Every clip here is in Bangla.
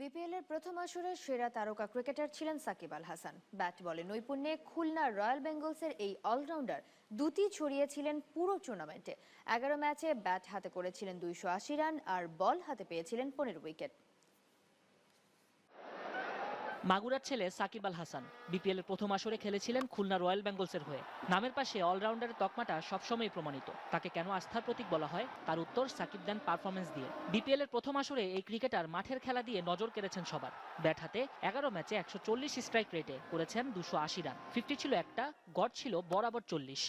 বিপিএল এর প্রথম আসরে সেরা তারকা ক্রিকেটার ছিলেন সাকিব আল হাসান। ব্যাট বলে নৈপুণ্যে খুলনা রয়্যাল বেঙ্গলসের এই অলরাউন্ডার দুটি ছড়িয়েছিলেন পুরো টুর্নামেন্টে। এগারো ম্যাচে ব্যাট হাতে করেছিলেন দুইশো আশি রান আর বল হাতে পেয়েছিলেন পনেরো উইকেট। মাগুরার ছেলে সাকিব আল হাসান বিপিএল এর প্রথম আসরে খেলেছিলেন খুলনা রয়্যাল বেঙ্গলসের হয়ে। নামের পাশে অলরাউন্ডারের তকমাটা সবসময় প্রমাণিত। তাকে কেন আস্থার প্রতীক বলা হয়, তার উত্তর সাকিব দেন পারফরমেন্স দিয়ে। বিপিএল এর প্রথম আসরে এই ক্রিকেটার মাঠের খেলা দিয়ে নজর কেড়েছেন সবার। ব্যাট হাতে এগারো ম্যাচে একশো চল্লিশ স্ট্রাইক রেটে করেছেন দুশো আশি রান ফিফটি ছিল একটা, গড় ছিল বরাবর চল্লিশ।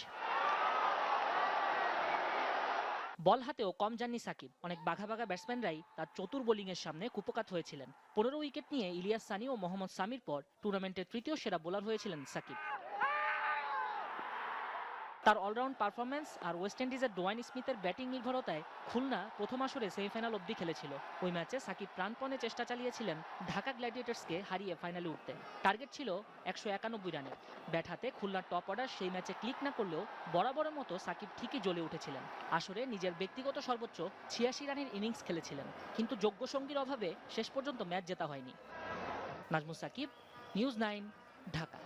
বল হাতেও কম যাননি সাকিব। অনেক বাঘা বাঘা ব্যাটসম্যানরাই তার চতুর বোলিংয়ের সামনে কুপকাত হয়েছিলেন। পনেরো উইকেট নিয়ে ইলিয়াস সানি ও মোহাম্মদ সামির পর টুর্নামেন্টের তৃতীয় সেরা বোলার হয়েছিলেন সাকিব। তার অলরাউন্ড পারফরম্যান্স আর ওয়েস্ট ইন্ডিজের ডোয়াইন স্মিথের ব্যাটিং নির্ভরতায় খুলনা প্রথম আসরে সেমিফাইনাল অবধি খেলেছিল। ওই ম্যাচে সাকিব প্রাণপণে চেষ্টা চালিয়েছিলেন ঢাকা গ্ল্যাডিয়েটার্সকে হারিয়ে ফাইনালে উঠতে। টার্গেট ছিল একশো একানব্বই রানের। ব্যাট হাতে খুলনার টপ অর্ডার সেই ম্যাচে ক্লিক না করলেও বরাবরের মতো সাকিব ঠিকই জ্বলে উঠেছিলেন। আসরে নিজের ব্যক্তিগত সর্বোচ্চ ছিয়াশি রানের ইনিংস খেলেছিলেন। কিন্তু যোগ্য সঙ্গীর অভাবে শেষ পর্যন্ত ম্যাচ জেতা হয়নি। Nazmul Shakib, news nine, Dhaka.